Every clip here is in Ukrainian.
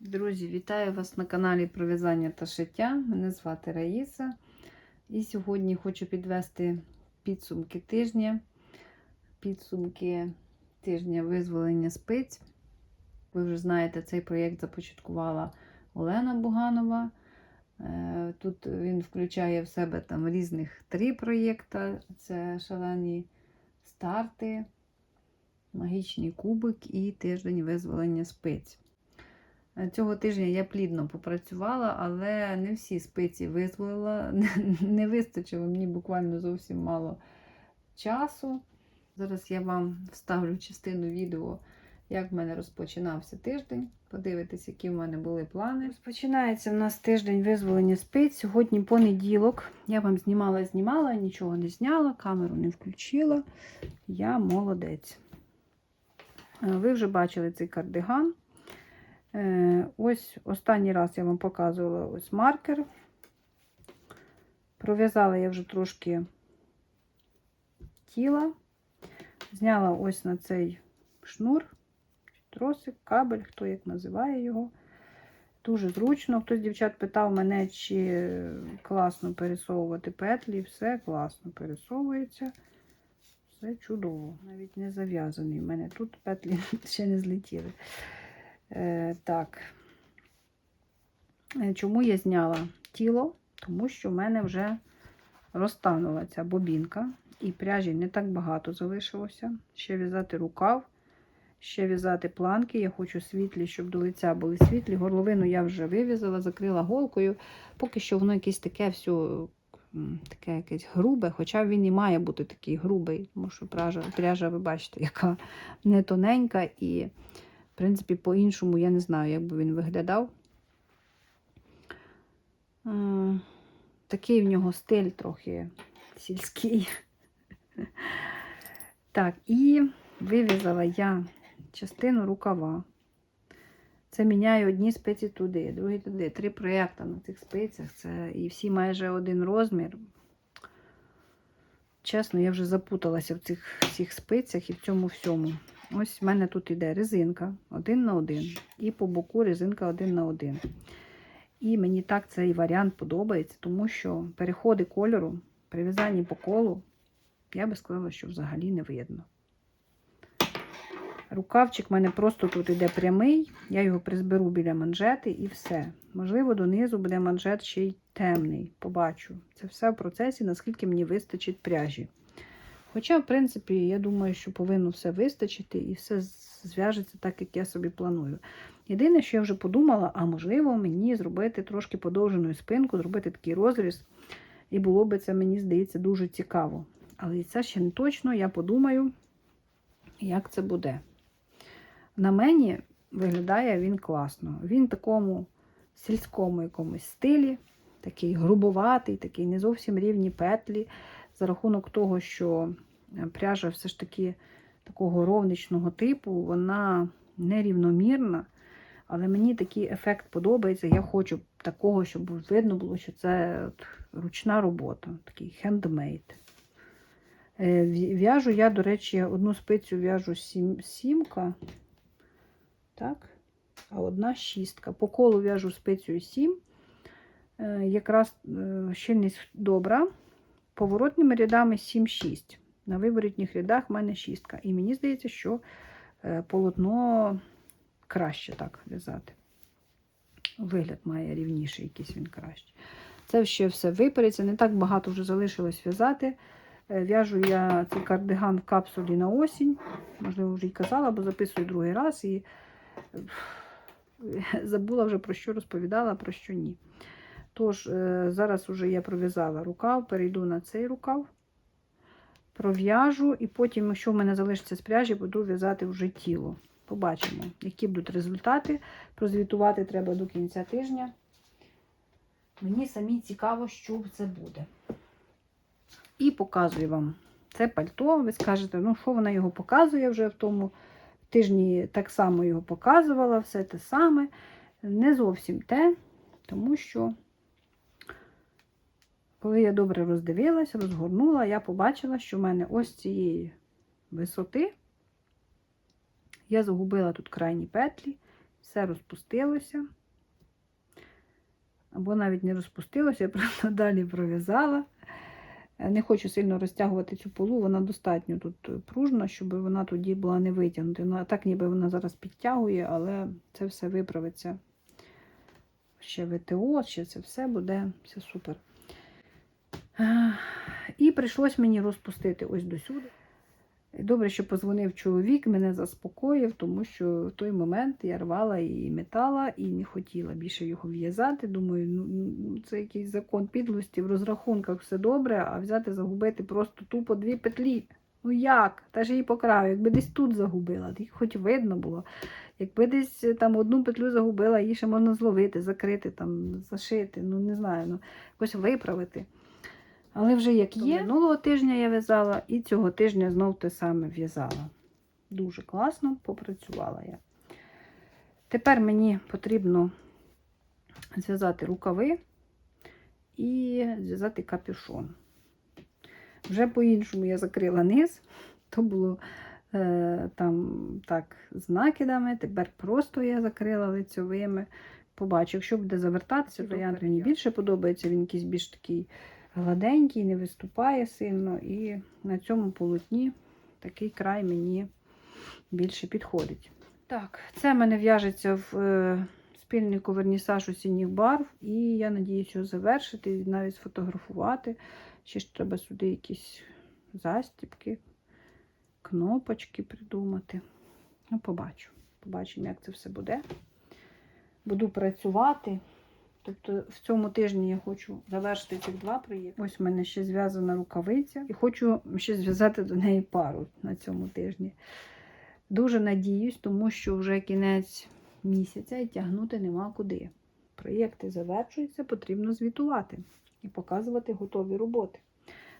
Друзі, вітаю вас на каналі про в'язання та шиття. Мене звати Раїса. І сьогодні хочу підвести підсумки тижня. Підсумки тижня визволення спиць. Ви вже знаєте, цей проєкт започаткувала Олена Буганова. Е, Тут він включає в себе там різних три проєкти: це шалені старти, магічний кубик і тиждень визволення спиць. Цього тижня я плідно попрацювала, але не всі спиці визволила. Не вистачило мені буквально зовсім мало часу. Зараз я вам вставлю частину відео, як в мене розпочинався тиждень. Подивитись, які в мене були плани. Розпочинається в нас тиждень визволення спиць. Сьогодні понеділок. Я вам знімала, знімала, нічого не зняла, камеру не включила. Я молодець. Е, Ви вже бачили цей кардиган. Е, Ось останній раз я вам показувала ось маркер. Пров'язала я вже трошки тіла. Зняла ось на цей шнур, тросик, кабель, хто як називає його. Дуже зручно. Хтось дівчат питав мене, чи класно пересовувати петлі. Все класно пересовується. Все чудово. Навіть не зав'язаний. У мене тут петлі ще не злетіли. Е, так. Е, Чому я зняла тіло? Тому що в мене вже розтанула ця бобінка, і пряжі не так багато залишилося. Ще в'язати рукав, ще в'язати планки. Я хочу світлі, щоб до лиця були світлі. Горловину я вже вив'язала, закрила голкою. Поки що воно якесь таке все. Таке якесь грубе, хоча він і має бути такий грубий, тому що пряжа, пряжа ви бачите, яка не тоненька і в принципі, по-іншому я не знаю, як би він виглядав. Такий в нього стиль трохи сільський. Так, і вив'язала я частину рукава. Це міняю одні спиці туди, другі туди. Три проєкти на цих спицях. Це і всі майже один розмір. Чесно, я вже запуталася в цих всіх спицях і в цьому всьому. Ось в мене тут іде резинка один на один. І по боку резинка один на один. І мені так цей варіант подобається, тому що переходи кольору при в'язанні по колу, я би сказала, що взагалі не видно. Рукавчик в мене просто тут іде прямий, я його призберу біля манжети і все. Можливо, донизу буде манжет ще й темний. Побачу. Це все в процесі, наскільки мені вистачить пряжі. Хоча, в принципі, я думаю, що повинно все вистачити і все зв'яжеться так, як я собі планую. Єдине, що я вже подумала, а можливо, мені зробити трошки подовжену спинку, зробити такий розріз. І було би це, мені здається, дуже цікаво. Але це ще не точно, я подумаю, як це буде. На мені виглядає він класно. Він в такому сільському якомусь стилі, такий грубоватий, такий не зовсім рівні петлі за рахунок того, що е, пряжа все ж таки такого ровничного типу, вона нерівномірна. Але мені такий ефект подобається. Я хочу такого, щоб видно було, що це ручна робота, такий хендмейд. Е, В'яжу я, до речі, одну спицю в'яжу сім, сімка, так, а одна шістка. По колу в'яжу спицею 7. Якраз е, щільність добра поворотними рядами 7-6. На виворотніх рядах в мене шістка. І мені здається, що е, полотно краще так в'язати. Вигляд має рівніший, якийсь він краще. Це ще все випереться. Не так багато вже залишилось в'язати. Е, В'яжу я цей кардиган в капсулі на осінь. Можливо, вже й казала, бо записую другий раз і забула вже про що розповідала, про що ні. Тож, е, зараз вже я пров'язала рукав, перейду на цей рукав, пров'яжу, і потім, якщо в мене залишиться з пряжі, буду в'язати вже тіло. Побачимо, які будуть результати. Прозвітувати треба до кінця тижня. Мені самі цікаво, що це буде. І показую вам це пальто. Ви скажете, ну що вона його показує вже в тому тижні так само його показувала, все те саме. Не зовсім те, тому що. Коли я добре роздивилась, розгорнула, я побачила, що в мене ось цієї висоти я загубила тут крайні петлі, все розпустилося. Або навіть не розпустилося, я просто далі пров'язала. Е, Не хочу сильно розтягувати цю полу, вона достатньо тут пружна, щоб вона тоді була не витягнута. Так ніби вона зараз підтягує, але це все виправиться. Ще ВТО, ще це все буде все супер. І прийшлось мені розпустити ось до сюди. Добре, що позвонив чоловік, мене заспокоїв, тому що в той момент я рвала і метала, і не хотіла більше його в'язати. Думаю, ну ну, це якийсь закон підлості, в розрахунках все добре, а взяти, загубити просто тупо дві петлі. Ну як? Та ж її по краю, якби десь тут загубила, хоч видно було. Якби десь е, там одну петлю загубила, її ще можна зловити, закрити, там, зашити, ну не знаю, ну якось виправити. Але вже як є, минулого тижня я в'язала, і цього тижня знов те саме в'язала. Дуже класно попрацювала я. Тепер мені потрібно зв'язати рукави і зв'язати капюшон. Вже по-іншому я закрила низ, то було е, там так з накидами, тепер просто я закрила лицьовими. Побачу, якщо буде завертатися, варіант мені більше подобається, він якийсь більш такий гладенький, не виступає сильно, і на цьому полотні такий край мені більше підходить. Так, це в мене в'яжеться в е, спільнику вернісаж осінніх барв, і я надіюсь його завершити і навіть сфотографувати. Ще ж треба сюди якісь застібки, кнопочки придумати. Ну, побачу. Побачимо, як це все буде. Буду працювати. Тобто в цьому тижні я хочу завершити цих два проєкти. Ось у мене ще зв'язана рукавиця, і хочу ще зв'язати до неї пару на цьому тижні. Дуже надіюсь, тому що вже кінець місяця і тягнути нема куди. Проєкти завершуються, потрібно звітувати і показувати готові роботи.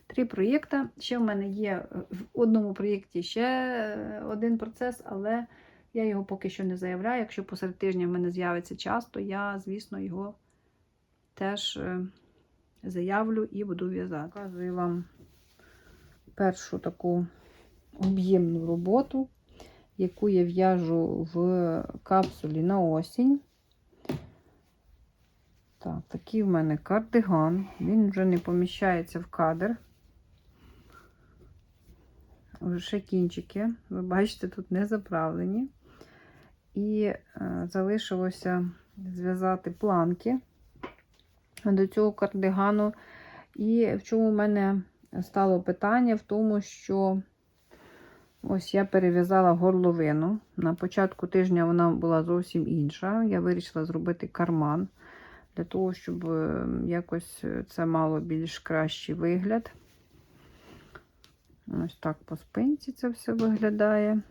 Три проєкти. Ще в мене є в одному проєкті ще е, один процес, але я його поки що не заявляю. Якщо посеред тижня в мене з'явиться час, то я, звісно, його теж е, заявлю і буду в'язати. Показую вам першу таку об'ємну роботу, яку я в'яжу в капсулі на осінь. Так, такий в мене кардиган. Він вже не поміщається в кадр. Ще кінчики, ви бачите, тут не заправлені. І е, залишилося зв'язати планки до цього кардигану. І в чому в мене стало питання? В тому, що ось я перев'язала горловину. На початку тижня вона була зовсім інша. Я вирішила зробити карман для того, щоб е, якось це мало більш кращий вигляд. Ось так по спинці це все виглядає.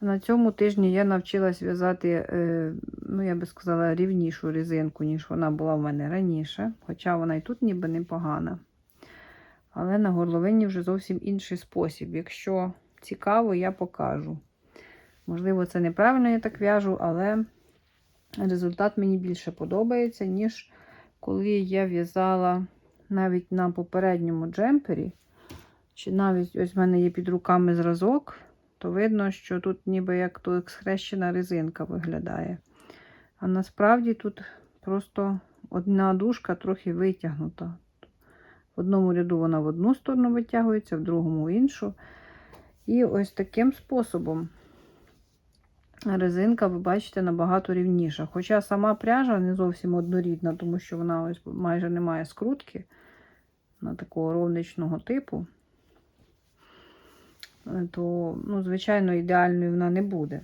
На цьому тижні я навчилась в'язати, е, ну, я би сказала, рівнішу резинку, ніж вона була в мене раніше. Хоча вона і тут ніби непогана. Але на горловині вже зовсім інший спосіб. Якщо цікаво, я покажу. Можливо, це неправильно я так в'яжу, але результат мені більше подобається, ніж коли я в'язала навіть на попередньому джемпері. Чи навіть ось в мене є під руками зразок, то видно, що тут ніби як тут схрещена резинка виглядає. А насправді тут просто одна дужка трохи витягнута. В одному ряду вона в одну сторону витягується, в другому в іншу. І ось таким способом резинка, ви бачите, набагато рівніша. Хоча сама пряжа не зовсім однорідна, тому що вона ось майже не має скрутки на такого ровничного типу то, ну, звичайно, ідеальною вона не буде.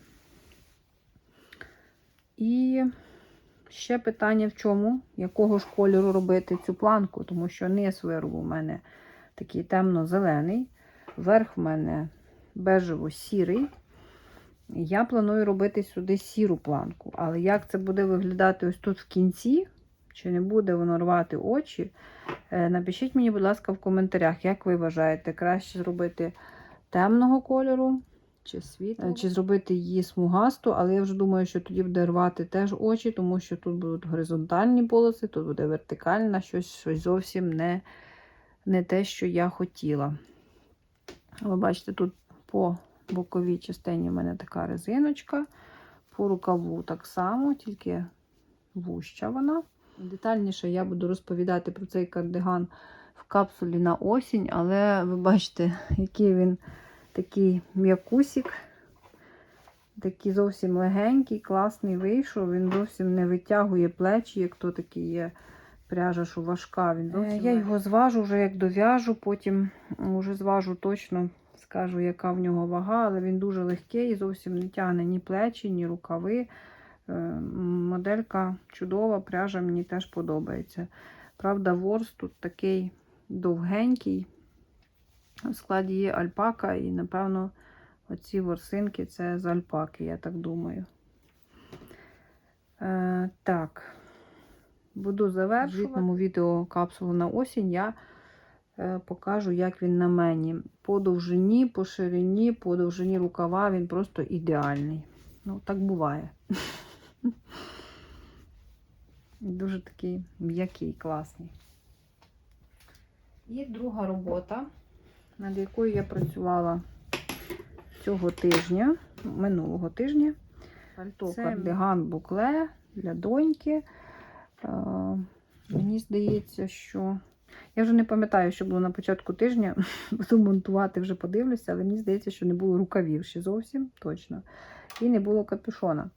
І ще питання в чому, якого ж кольору робити цю планку, тому що низ виробу у мене такий темно-зелений, верх в мене бежево-сірий. Я планую робити сюди сіру планку. Але як це буде виглядати ось тут в кінці, чи не буде воно рвати очі, е, напишіть мені, будь ласка, в коментарях, як ви вважаєте, краще зробити темного кольору, чи світло, чи зробити її смугасту, але я вже думаю, що тоді буде рвати теж очі, тому що тут будуть горизонтальні полоси, тут буде вертикальна, щось, щось зовсім не, не те, що я хотіла. Ви бачите, тут по боковій частині в мене така резиночка. По рукаву так само, тільки вуща вона. Детальніше я буду розповідати про цей кардиган в капсулі на осінь, але ви бачите, який він такий м'якусік. Такий зовсім легенький, класний вийшов. Він зовсім не витягує плечі, як то такий є пряжа, що важка. Він зовсім я його зважу вже як дов'яжу, потім вже зважу точно, скажу, яка в нього вага, але він дуже легкий, і зовсім не тягне ні плечі, ні рукави. Е, Моделька чудова, пряжа мені теж подобається. Правда, ворс тут такий довгенький. В складі є альпака, і, напевно, оці ворсинки це з альпаки, я так думаю. Е, так, буду завершувати. В звітному відео капсулу на осінь я е, покажу, як він на мені. По довжині, по ширині, по довжині рукава він просто ідеальний. Ну, так буває. Дуже такий м'який, класний. І друга робота, над якою я працювала цього тижня, минулого тижня. Пальто Це- кардиган букле для доньки. Е, мені здається, що. Я вже не пам'ятаю, що було на початку тижня. Буду монтувати, вже подивлюся, але мені здається, що не було рукавів ще зовсім точно. І не було капюшона.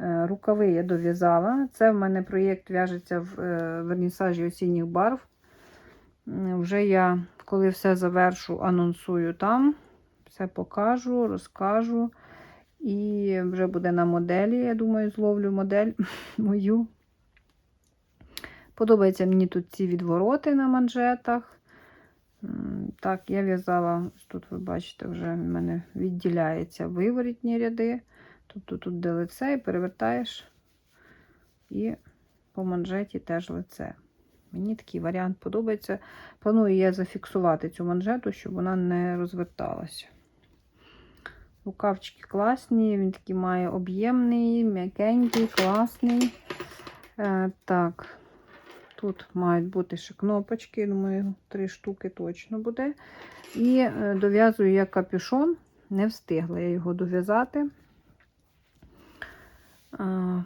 Е, Рукави я дов'язала. Це в мене проєкт в'яжеться в е, вернісажі осінніх барв. Вже я, коли все завершу, анонсую там. Все покажу, розкажу. І вже буде на моделі, я думаю, зловлю модель мою. Подобаються мені тут ці відвороти на манжетах. Так, я в'язала, тут ви бачите, вже в мене відділяються виворітні ряди. Тобто тут де лице і перевертаєш, і по манжеті теж лице. Мені такий варіант подобається. Планую я зафіксувати цю манжету, щоб вона не розверталася. Рукавчики класні, він такий має об'ємний, м'якенький, класний. Е, так, тут мають бути ще кнопочки, думаю, три штуки точно буде. І е, дов'язую я капюшон, не встигла я його дов'язати. А,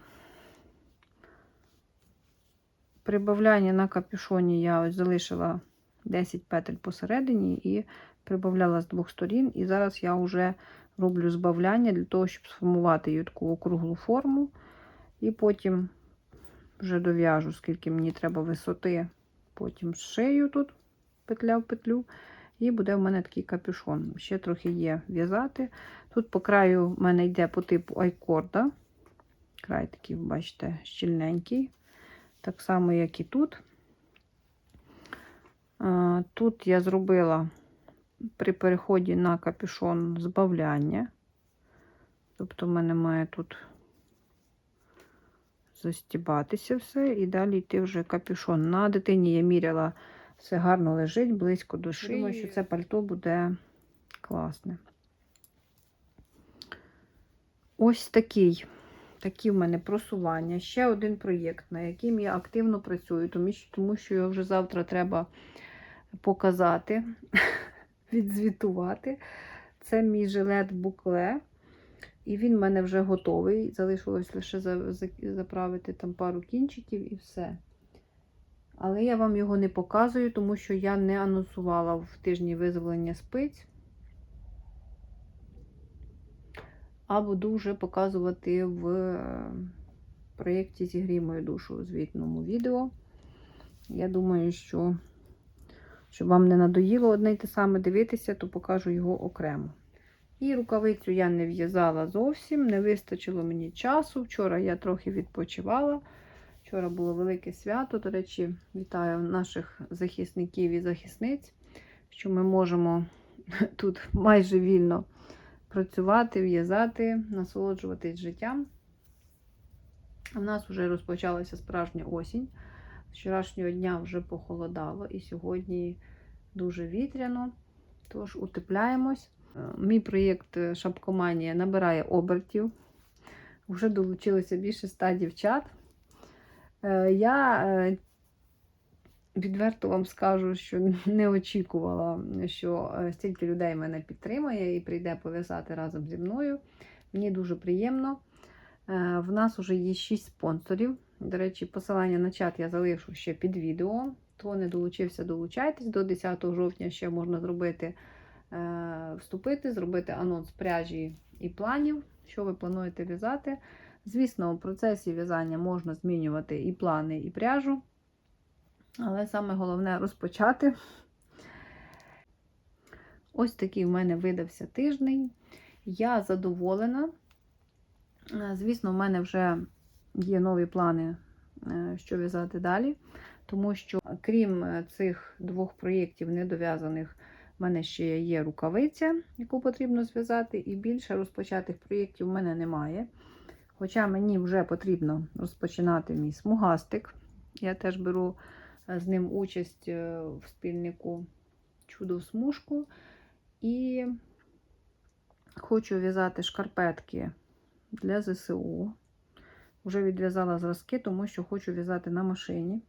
Прибавляння на капюшоні я ось залишила 10 петель посередині і прибавляла з двох сторін. І зараз я вже роблю збавляння для того, щоб сформувати її таку округлу форму. І потім вже дов'яжу, скільки мені треба висоти. Потім шию тут петля в петлю. І буде в мене такий капюшон. Ще трохи є в'язати. Тут по краю в мене йде по типу айкорда. Край такий, бачите, щільненький. Так само, як і тут. Тут я зробила при переході на капюшон збавляння. Тобто, в мене має тут застібатися все, і далі йти вже капюшон. На дитині я міряла, все гарно лежить, близько до шиї. Думаю, що це пальто буде класне. Ось такий. Такі в мене просування. Ще один проєкт, на яким я активно працюю, тому що, його вже завтра треба показати, відзвітувати. Це мій жилет букле. І він в мене вже готовий. Залишилось лише за- за- заправити там пару кінчиків і все. Але я вам його не показую, тому що я не анонсувала в тижні визволення спиць. А буду вже показувати в е, проєкті Зігрій мою душу у звітному відео. Я думаю, що щоб вам не надоїло одне й те саме дивитися, то покажу його окремо. І рукавицю я не в'язала зовсім, не вистачило мені часу. Вчора я трохи відпочивала. Вчора було велике свято. До речі, вітаю наших захисників і захисниць, що ми можемо тут майже вільно працювати, в'язати, насолоджуватись життям. У нас вже розпочалася справжня осінь. З вчорашнього дня вже похолодало, і сьогодні дуже вітряно. Тож утепляємось. Е, Мій проєкт е, Шапкоманія набирає обертів. Вже долучилося більше ста дівчат. Е, Я відверто вам скажу, що не очікувала, що е, стільки людей мене підтримає і прийде пов'язати разом зі мною. Мені дуже приємно. Е, В нас вже є 6 спонсорів. До речі, посилання на чат я залишу ще під відео. Хто не долучився, долучайтесь. До 10 жовтня ще можна зробити, е, вступити, зробити анонс пряжі і планів, що ви плануєте в'язати. Звісно, у процесі в'язання можна змінювати і плани, і пряжу. Але саме головне розпочати. Ось такий в мене видався тиждень. Я задоволена. Е, Звісно, в мене вже є нові плани, е, що в'язати далі. Тому що, крім е, цих двох проєктів недов'язаних, в мене ще є рукавиця, яку потрібно зв'язати, і більше розпочатих проєктів в мене немає. Хоча мені вже потрібно розпочинати мій смугастик. Я теж беру з ним участь е, в спільнику Чудо в смужку. І хочу в'язати шкарпетки для ЗСУ. Вже відв'язала зразки, тому що хочу в'язати на машині.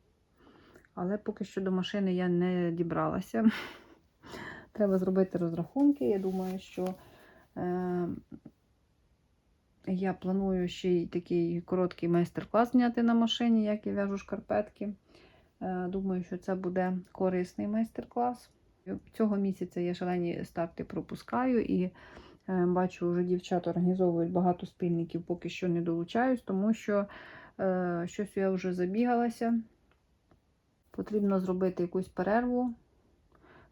Але поки що до машини я не дібралася. Треба зробити розрахунки. Я думаю, що е, я планую ще й такий короткий майстер-клас зняти на машині, як я в'яжу шкарпетки. Е, думаю, що це буде корисний майстер-клас. Цього місяця я шалені старти пропускаю і е, бачу, вже дівчата організовують багато спільників, поки що не долучаюсь, тому що е, щось я вже забігалася. Потрібно зробити якусь перерву,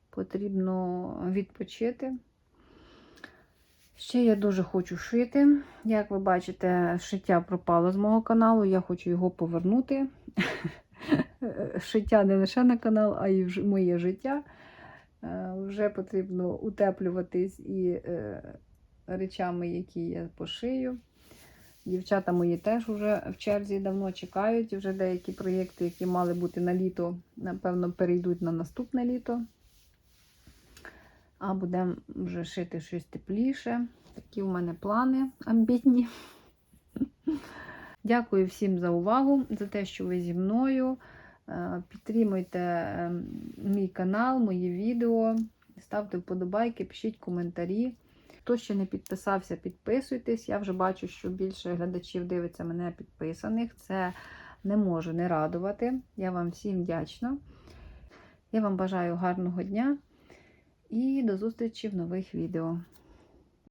потрібно відпочити. Ще я дуже хочу шити. Як ви бачите, шиття пропало з мого каналу, я хочу його повернути. Шиття не лише на канал, а й моє життя. Е, Вже потрібно утеплюватись і е, речами, які я пошию. Дівчата мої теж вже в черзі давно чекають. Вже деякі проєкти, які мали бути на літо, напевно, перейдуть на наступне літо. А будемо вже шити щось тепліше. Такі в мене плани амбітні. Дякую всім за увагу, за те, що ви зі мною. Е, Підтримуйте е, мій канал, мої відео, ставте вподобайки, пишіть коментарі. Хто ще не підписався, підписуйтесь. Я вже бачу, що більше глядачів дивиться мене підписаних. Це не може не радувати. Я вам всім вдячна. Я вам бажаю гарного дня і до зустрічі в нових відео.